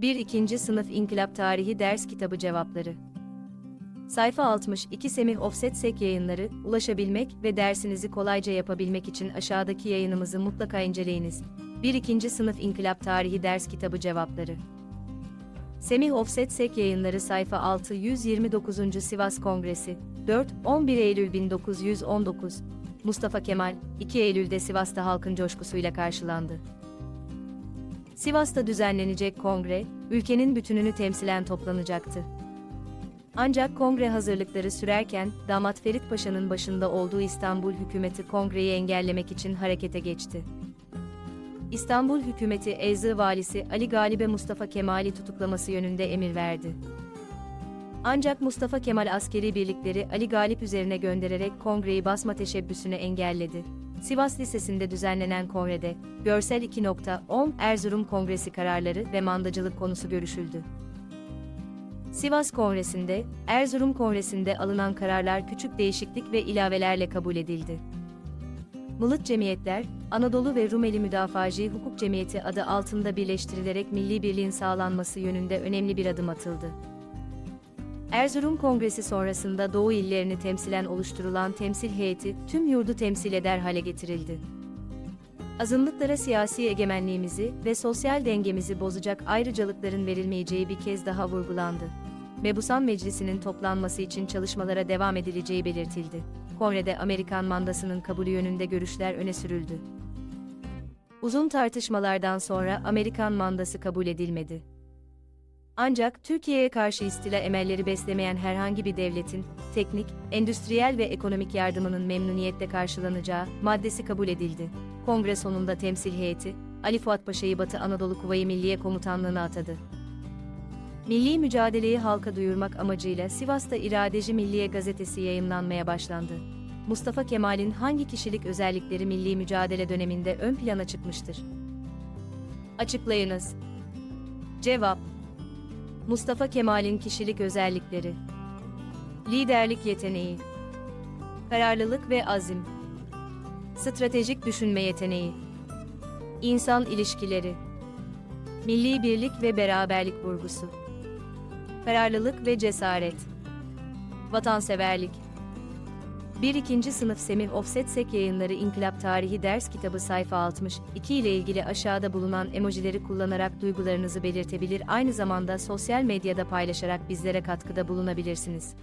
1. 2. Sınıf İnkılap Tarihi Ders Kitabı Cevapları Sayfa 62 Semih Offset Sek yayınları, ulaşabilmek ve dersinizi kolayca yapabilmek için aşağıdaki yayınımızı mutlaka inceleyiniz. 1. 2. Sınıf İnkılap Tarihi Ders Kitabı Cevapları Semih Offset Sek yayınları sayfa 6 129. Sivas Kongresi 4 11 Eylül 1919 Mustafa Kemal 2 Eylül'de Sivas'ta halkın coşkusuyla karşılandı. Sivas'ta düzenlenecek kongre, ülkenin bütününü temsilen toplanacaktı. Ancak kongre hazırlıkları sürerken, damat Ferit Paşa'nın başında olduğu İstanbul hükümeti kongreyi engellemek için harekete geçti. İstanbul hükümeti Ezzi valisi Ali Galip'e Mustafa Kemal'i tutuklaması yönünde emir verdi. Ancak Mustafa Kemal askeri birlikleri Ali Galip üzerine göndererek kongreyi basma teşebbüsünü engelledi. Sivas Lisesi'nde düzenlenen kongrede, Görsel 2.10 Erzurum Kongresi kararları ve mandacılık konusu görüşüldü. Sivas Kongresi'nde, Erzurum Kongresi'nde alınan kararlar küçük değişiklik ve ilavelerle kabul edildi. Mılık Cemiyetler, Anadolu ve Rumeli Müdafacı Hukuk Cemiyeti adı altında birleştirilerek milli birliğin sağlanması yönünde önemli bir adım atıldı. Erzurum Kongresi sonrasında Doğu illerini temsilen oluşturulan temsil heyeti tüm yurdu temsil eder hale getirildi. Azınlıklara siyasi egemenliğimizi ve sosyal dengemizi bozacak ayrıcalıkların verilmeyeceği bir kez daha vurgulandı. Mebusan Meclisi'nin toplanması için çalışmalara devam edileceği belirtildi. Kongrede Amerikan mandasının kabulü yönünde görüşler öne sürüldü. Uzun tartışmalardan sonra Amerikan mandası kabul edilmedi. Ancak Türkiye'ye karşı istila emelleri beslemeyen herhangi bir devletin, teknik, endüstriyel ve ekonomik yardımının memnuniyetle karşılanacağı maddesi kabul edildi. Kongre sonunda temsil heyeti, Ali Fuat Paşa'yı Batı Anadolu Kuvayi Milliye Komutanlığı'na atadı. Milli mücadeleyi halka duyurmak amacıyla Sivas'ta İradeci Milliye gazetesi yayımlanmaya başlandı. Mustafa Kemal'in hangi kişilik özellikleri milli mücadele döneminde ön plana çıkmıştır? Açıklayınız. Cevap Mustafa Kemal'in kişilik özellikleri. Liderlik yeteneği. Kararlılık ve azim. Stratejik düşünme yeteneği. İnsan ilişkileri. Milli birlik ve beraberlik vurgusu. Kararlılık ve cesaret. Vatanseverlik 1-2. Sınıf Semih Offset Sek Yayınları İnkılap Tarihi Ders Kitabı sayfa 62 ile ilgili aşağıda bulunan emojileri kullanarak duygularınızı belirtebilir aynı zamanda sosyal medyada paylaşarak bizlere katkıda bulunabilirsiniz.